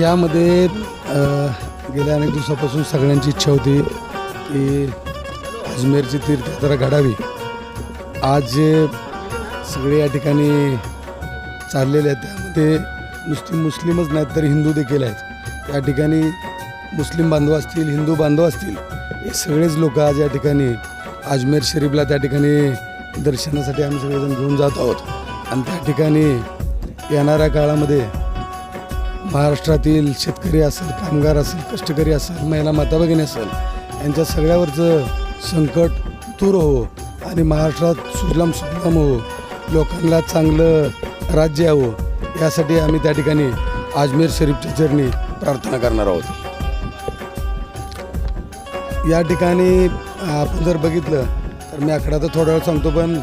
यामध्ये गेल्या अनेक दिवसापासून सगळ्यांची इच्छा होती की अजमेरची तीर्थयात्रा घडावी. आज जे सगळे या ठिकाणी चाललेले आहेत त्यामध्ये नुसती मुस्लिमच नाहीत तर हिंदू देखील आहेत. या ठिकाणी मुस्लिम बांधव असतील हिंदू बांधव असतील हे सगळेच लोक आज या ठिकाणी अजमेर शरीफला त्या ठिकाणी दर्शनासाठी आम्ही सगळेजण घेऊन जात आहोत. आणि त्या ठिकाणी येणाऱ्या काळामध्ये महाराष्ट्रातील शेतकरी असेल कामगार असेल कष्टकरी असेल महिला माता भगिनी असेल यांच्या सगळ्यावरचं संकट दूर हो आणि महाराष्ट्रात सुजलाम सुजलाम हो लोकांना चांगलं राज्य यावं. यासाठी आम्ही त्या ठिकाणी अजमेर शरीफच्या चरणी प्रार्थना करणार आहोत. या ठिकाणी आपण जर बघितलं तर मी आकडा तर थोडा वेळ सांगतो पण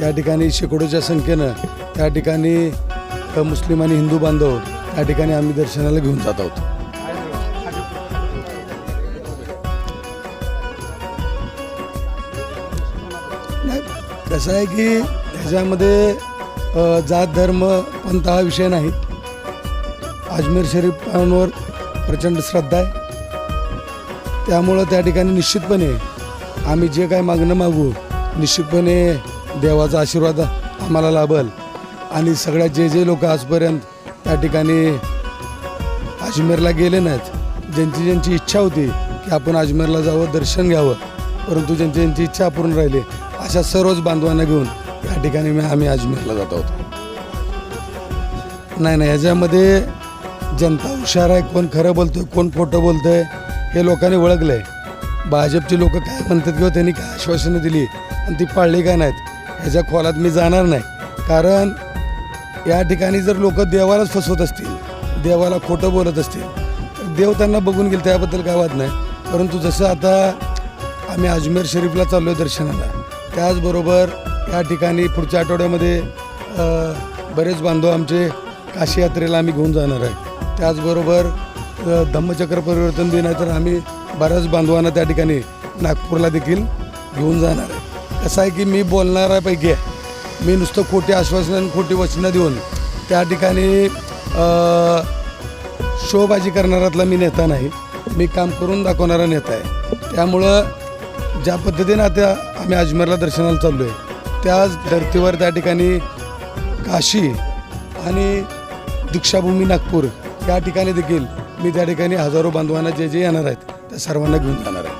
या ठिकाणी शेकडोच्या संख्येनं त्या ठिकाणी मुस्लिम आणि हिंदू बांधव त्या ठिकाणी आम्ही दर्शनाला घेऊन जात आहोत. कसं आहे की ह्याच्यामध्ये जात धर्म पंथ हा विषय नाही. अजमेर शरीफांवर प्रचंड श्रद्धा आहे. त्यामुळं त्या ठिकाणी निश्चितपणे आम्ही जे काय मागणं मागू निश्चितपणे देवाचा आशीर्वाद आम्हाला लाभल. आणि सगळ्यात जे जे लोक आजपर्यंत त्या ठिकाणी अजमेरला गेले नाहीत. ज्यांची ज्यांची इच्छा होती की आपण अजमेरला जावं दर्शन घ्यावं परंतु ज्यांची ज्यांची इच्छा अपूर्ण राहिली अशा सर्वच बांधवांना घेऊन या ठिकाणी मी आम्ही अजमेरला जात आहोत. नाही नाही ह्याच्यामध्ये जनता हुशार आहे कोण खरं बोलतोय कोण खोटं बोलतंय हे लोकांनी ओळखलं आहे भाजपचे लोक काय म्हणतात किंवा त्यांनी काय आश्वासनं दिली आणि ती पाळली का नाहीत ह्याच्या खोलात मी जाणार नाही. कारण या ठिकाणी जर लोक देवालाच फसवत असतील देवाला खोटं बोलत असतील तर देव त्यांना बघून गेल त्याबद्दल काय वाद नाही. परंतु जसं आता आम्ही अजमेर शरीफला चाललो आहे दर्शनाला त्याचबरोबर या ठिकाणी पुढच्या आठवड्यामध्ये बरेच बांधव आमचे काशी यात्रेला आम्ही घेऊन जाणार आहे. त्याचबरोबर अ, धम्मचक्र परिवर्तन दिन आहे तर आम्ही बऱ्याच बांधवांना त्या ठिकाणी नागपूरला देखील घेऊन जाणार आहे. कसं आहे की मी बोलणाऱ्यापैकी आहे. मी नुसतं खोटी आश्वासनं आणि खोटी वचनं देऊन त्या ठिकाणी शोबाजी करणाऱ्यातला मी नेता नाही. मी काम करून दाखवणारा नेता आहे. त्यामुळं ज्या पद्धतीनं आता आम्ही अजमेरला दर्शनाला चाललो आहे त्याच धर्तीवर त्या ठिकाणी काशी आणि दीक्षाभूमी नागपूर या ठिकाणी देखील मी त्या ठिकाणी हजारो बांधवांना जे जे येणार आहेत त्या सर्वांना घेऊन जाणार आहे.